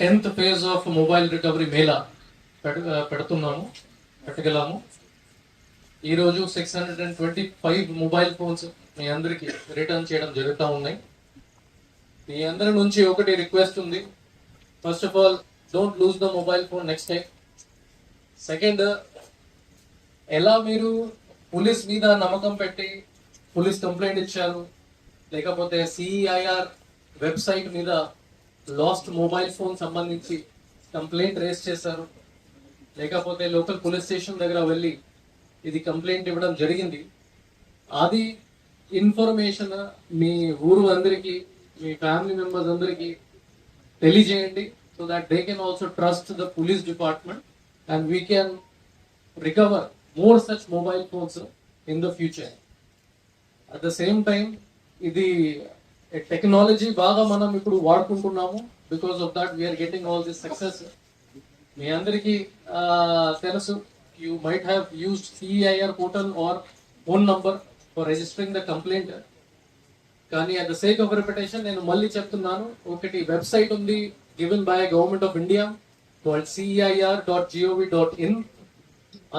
Tenth phase of mobile recovery mela పెడుతున్నాము పెట్టగలము. ఈరోజు six hundred and twenty five mobile phones మీ అందరికి return చేయడం జరుగుతూ ఉన్నాయి. మీ అందరి నుంచి ఒకటి రిక్వెస్ట్ ఉంది. First of all don't lose the mobile phone next time second ఎలా మీరు పోలీస్ మీద నమ్మకం పెట్టి పోలీస్ కంప్లైంట్ ఇచ్చారు? లేకపోతే సిఐఆర్ వెబ్సైట్ మీద లాస్ట్ మొబైల్ ఫోన్ సంబంధించి కంప్లైంట్ రేస్ చేశారు. లేకపోతే లోకల్ పోలీస్ స్టేషన్ దగ్గర వెళ్ళి ఇది కంప్లైంట్ ఇవ్వడం జరిగింది. అది ఇన్ఫర్మేషన్ మీ ఊరు అందరికీ మీ ఫ్యామిలీ మెంబర్స్ అందరికీ తెలియజేయండి. So that they can also trust the police department and we can recover more such mobile phones in the future at the same time ఇది టెక్నాలజీ బాగా మనం ఇప్పుడు వాడుకుంటున్నాము. Because of that we are getting all this success మీ అందరికీ తెలుసు. You might have used CIR portal or phone number for registering the complaint కానీ at the sake of repetition నేను మళ్ళీ చెప్తున్నాను. ఒకటి వెబ్సైట్ ఉంది given by government of India called CIR dot G O V dot in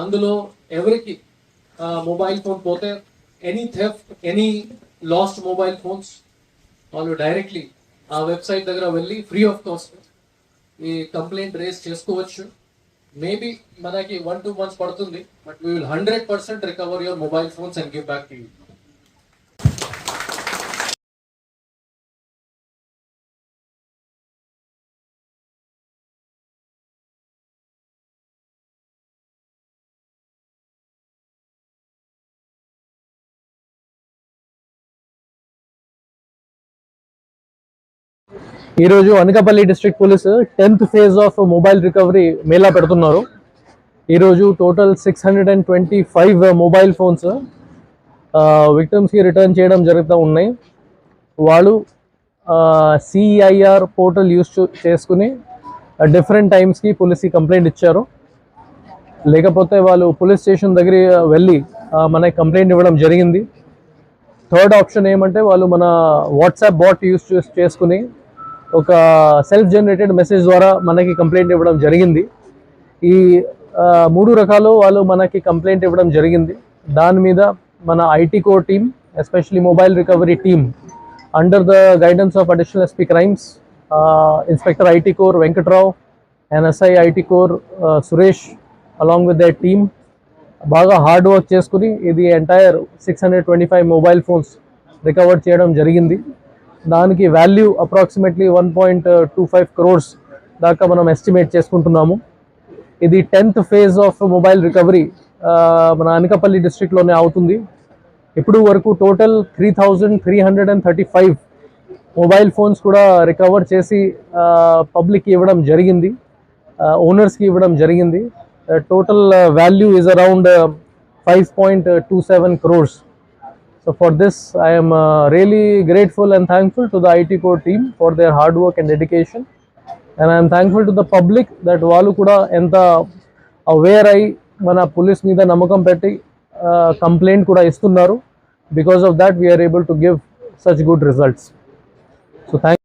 అందులో ఎవరికి mobile phone పోతే any theft any lost mobile phones వాళ్ళు డైరెక్ట్లీ ఆ వెబ్సైట్ దగ్గర వెళ్ళి ఫ్రీ ఆఫ్ కాస్ట్ ఈ కంప్లైంట్ రేస్ చేసుకోవచ్చు. మేబీ మనకి వన్ టూ మంత్స్ పడుతుంది but we will hundred percent recover your mobile phones and give back to you ఈరోజు Anakapalli district police tenth phase of mobile recovery mela పెడుతున్నారు. ఈరోజు total six hundred and twenty five mobile phones విక్టమ్స్కి return చేయడం జరుగుతూ ఉన్నాయి. వాళ్ళు CIR portal use చేసుకుని different టైమ్స్కి పోలీస్కి కంప్లైంట్ ఇచ్చారు. లేకపోతే వాళ్ళు పోలీస్ స్టేషన్ దగ్గర వెళ్ళి మనకి కంప్లైంట్ ఇవ్వడం జరిగింది. థర్డ్ ఆప్షన్ ఏమంటే వాళ్ళు మన వాట్సాప్ బాట్ యూస్ చేసుకుని ఒక సెల్ఫ్ జనరేటెడ్ మెసేజ్ ద్వారా మనకి కంప్లైంట్ ఇవ్వడం జరిగింది. ఈ మూడు రకాలు వాళ్ళు మనకి కంప్లైంట్ ఇవ్వడం జరిగింది. దాని మీద మన IT core team especially mobile recovery team under the guidance of additional SP crimes inspector IT core Venkatrao NSI IT core Suresh along with the team బాగా హార్డ్ వర్క్ చేసుకుని ఇది entire six hundred twenty five mobile phones recover చేయడం జరిగింది. దానికి value approximately one point two five crores దాకా మనం estimate చేసుకుంటున్నాము. ఇది tenth phase of mobile recovery మన అనకాపల్లి డిస్ట్రిక్ట్లోనే అవుతుంది. ఇప్పుడు వరకు total three thousand three hundred and thirty five mobile phones కూడా రికవర్ చేసి పబ్లిక్కి ఇవ్వడం జరిగింది. ఓనర్స్కి ఇవ్వడం జరిగింది. Total value is around five point two seven crores So for this, I am uh, really grateful and thankful to the IT core team for their hard work and dedication. And I am thankful to the public that వాళ్ళు కూడా ఎంత aware అయి మన police మీద నమ్మకం పెట్టి complaint కూడా ఇస్తున్నారు because of that we are able to give such good results so thank